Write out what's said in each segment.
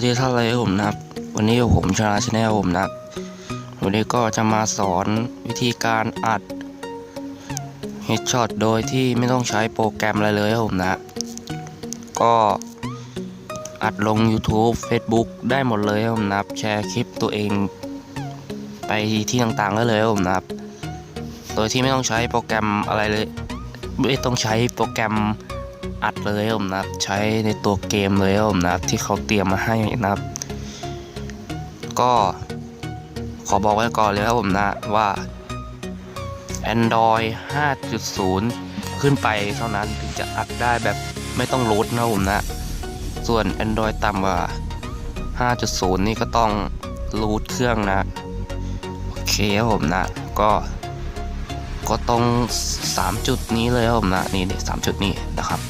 วัสดีท่านเลยผมนะครับ วันนี้ผมชนะชาแนลผมนะวันนี้ก็จะมาสอนวิธีการอัด Headshot โดยที่ไม่ต้องใช้โปรแกรมอะไรเลยครับผมนะ ก็อัดลง YouTube Facebook ได้หมดเลยครับผมนะครับ แชร์คลิปตัวเอง ไปที่ต่างๆได้เลยครับผมนะครับ โดยที่ไม่ต้องใช้โปรแกรมอะไรเลย ไม่ต้องใช้โปรแกรม อัดเลยครับผมนะใช้ในตัวเกมเลยครับผมนะที่เขาเตรียมมาให้นะครับ ก็ขอบอกไว้ก่อนเลยครับผมนะว่า Android 5.0 ขึ้นไปเท่านั้นถึงจะอัดได้แบบไม่ต้องรูทนะครับผมนะ ส่วน Android ต่ำกว่า 5.0 นี่ก็ต้องรูทเครื่องนะ โอเคครับผมนะ ก็ก็ตรง 3 จุดนี้เลยครับผมนะ นี่นี่สามจุดนี้นะครับ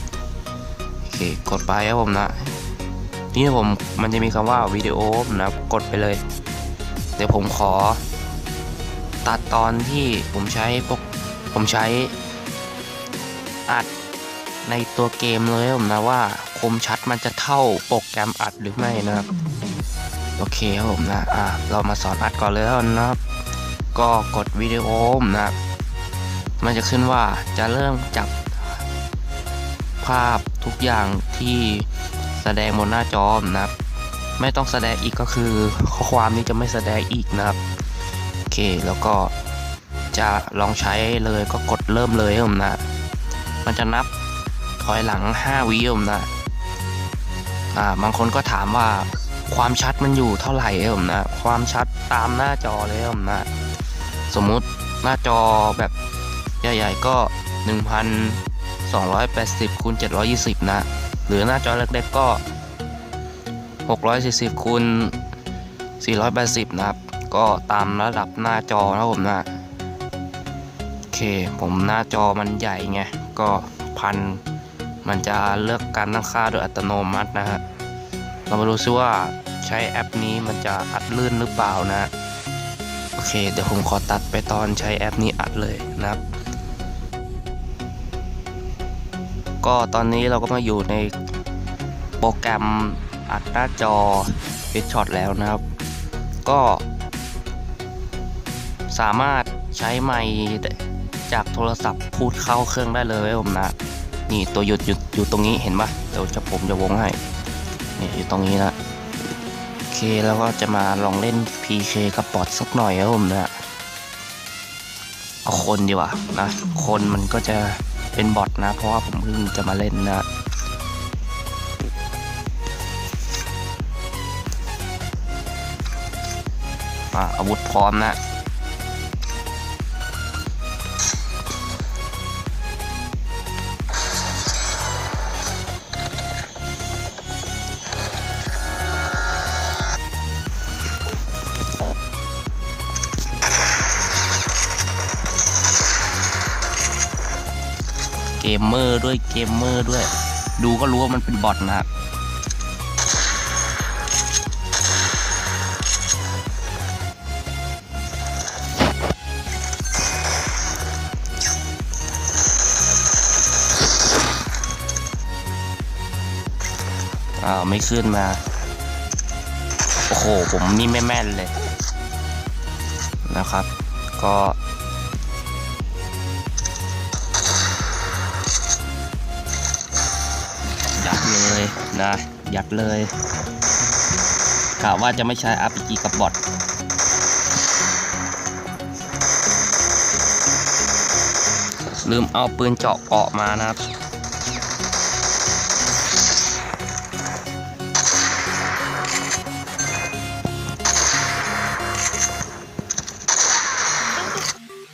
เคกดไปครับผมนะนี่ผมมันจะมีคำว่าวิดีโอนะกดไปเลย เดี๋ยวผมขอ ตัดตอนที่ผมใช้พวกผมใช้อัดในตัวเกมเลยผมนะว่าคมชัดมันจะเท่าโปรแกรมอัดหรือไม่นะครับ โอเคครับผมนะอะเรามาสอนอัดก่อนเลยนนะครับ ก็กดวิดีโอนะครับมันจะขึ้นว่าจะเริ่มจับ ภาพทุกอย่างที่แสดงบนหน้าจอนะครับ ไม่ต้องแสดงอีกก็คือข้อความนี้จะไม่แสดงอีกนะครับโอเคแล้วก็จะลองใช้เลยก็กดเริ่มเลยผมนะ มันจะนับถอยหลัง 5วิผมนะอ่าบางคนก็ถามว่าความชัดมันอยู่เท่าไหร่ผมนะ ความชัดตามหน้าจอเลยผมนะ สมมุติหน้าจอแบบใหญ่ๆก็ 280คูณ720 นะ หรือหน้าจอเล็กๆก็ 640คูณ480 นะครับ ก็ตามระดับหน้าจอนะผมนะ โอเค ผมหน้าจอมันใหญ่ไง ก็พัน มันจะเลือกการตั้งค่าโดยอัตโนมัตินะฮะ เรามาดูซิว่าใช้แอปนี้มันจะอัดลื่นหรือเปล่านะ โอเค เดี๋ยวผมขอตัดไปตอนใช้แอปนี้อัดเลยนะครับ ก็ตอนนี้เราก็มาอยู่ในโปรแกรมอัดหน้าจอ Headshot แล้วนะครับ ก็ สามารถใช้ไมค์จากโทรศัพท์พูดเข้าเครื่องได้เลยผมนะ นี่ตัวหยุดหยุดอยู่ตรงนี้เห็นปะเดี๋ยวจะผมจะวงให้นี่อยู่ตรงนี้นะโอเคแล้วก็จะมาลองเล่น PK กับบอทสักหน่อยครับผมนะเอาคนดีกว่านะ คนมันก็จะ เป็นบอทนะ เพราะว่าผมเพิ่งจะมาเล่นนะอาวุธพร้อมนะ เกมเมอร์ด้วยเกมเมอร์ด้วย ดูก็รู้ว่ามันเป็นบอทนะครับอ่าวไม่ขึ้นมา โอ้โห ผมนี่ไม่แม่นเลยนะครับ ก็ นะยัดเลยกะว่าจะไม่ใช้ RPG กับบอทลืมเอาปืนเจาะเกาะมานะครับ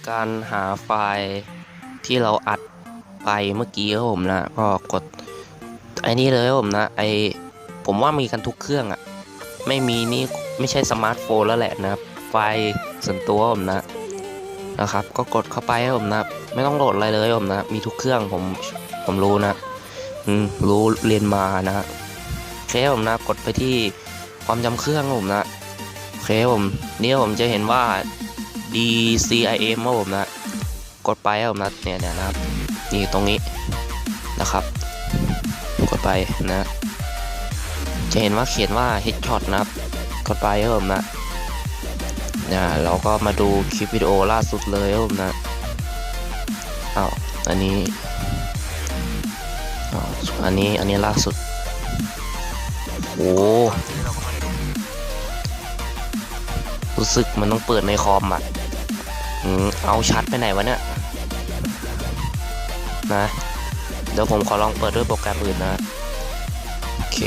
การหาไฟล์ที่เราอัดไปเมื่อกี้ครับผมนะ ก็กด ไอ้นี่เลยผมนะไอผมว่ามีกันทุกเครื่องอะไม่มีนี่ไม่ใช่สมาร์ทโฟนแล้วแหละนะครับ ไฟล์ส่วนตัวผมนะนะครับ ก็กดเข้าไปผมนะไม่ต้องโหลดอะไรเลยผมนะมีทุกเครื่องผมผมรู้นะอืมรู้เรียนมานะโอเคผมนะกดไปที่ความจำเครื่องผมนะโอเคผมนี่ผมจะเห็นว่า DCIM ครับผมนะกดไปครับผมนะเนี่ยนะครับนี่ตรงนี้นะครับ ไปนะ จะเห็นว่าเขียนว่า headshot นะครับ กดไปครับผมนะเนี่ยเราก็มาดูคลิปวิดีโอล่าสุดเลยครับผมนะอ้าวอันนี้อ้าวอันนี้อันนี้ล่าสุด โอ้รู้สึกมันต้องเปิดในคอมอะอืมเอาชัดไปไหนวะเนี่ยนะ เดี๋ยวผมขอลองเปิดด้วยโปรแกรมอื่นนะ เค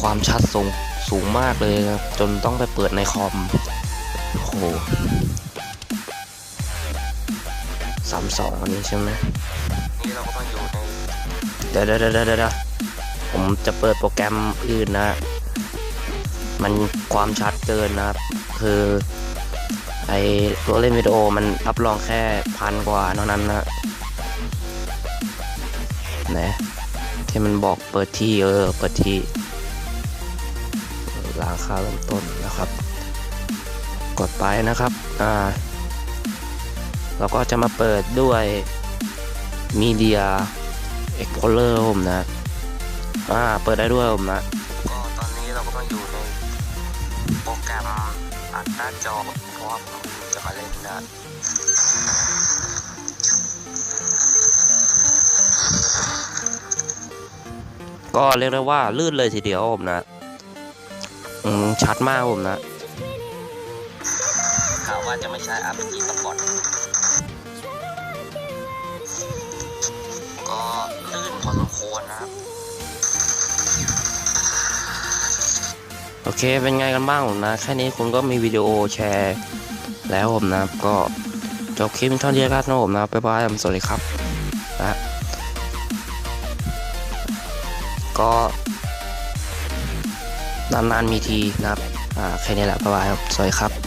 ความชัดสูงสูงมากเลยครับ จนต้องไปเปิดในคอม โอ้โหสามสองอันนี้ใช่ไหมนี่เราก็ต้องอยู่ในเดี๋ยวเดี๋ยวเดี๋ยวเดี๋ยวเดี๋ยวผมจะเปิดโปรแกรมอื่นนะ มันความชัดเกินนะครับ คือไอตัวเล่นวิดีโอมันรับรองแค่พันกว่าเท่านั้นนะนะ ที่มันบอกเปิดที่เออเปิดที่ราคาเริ่มต้นนะครับ กดไปนะครับอ่าเราก็จะมาเปิดด้วย Media Explorer ผมนะอ่าเปิดได้ด้วยผมนะก็ตอนนี้เราก็มาอยู่ในโปรแกรมอัดหน้าจอเพราะว่าผมจะมาเล่นนะ ก็เรียกได้ว่าลื่นเลยทีเดียวผมนะ อืมชัดมากผมนะข่าวว่าจะไม่ใช่ RPG สปอร์ตก็ลื่นพอสมควรนะครับ โอเคเป็นไงกันบ้างผมนะ แค่นี้คุณก็มีวิดีโอแชร์ แล้วผมนะก็จบคลิปเท่านี้แล้วนะผมนะบ๊ายบายผมสวัสดีครับนะ ก็นานๆมีทีนะครับ อ่า แค่นี้แหละบ๊ายบายครับ สวัสดีครับ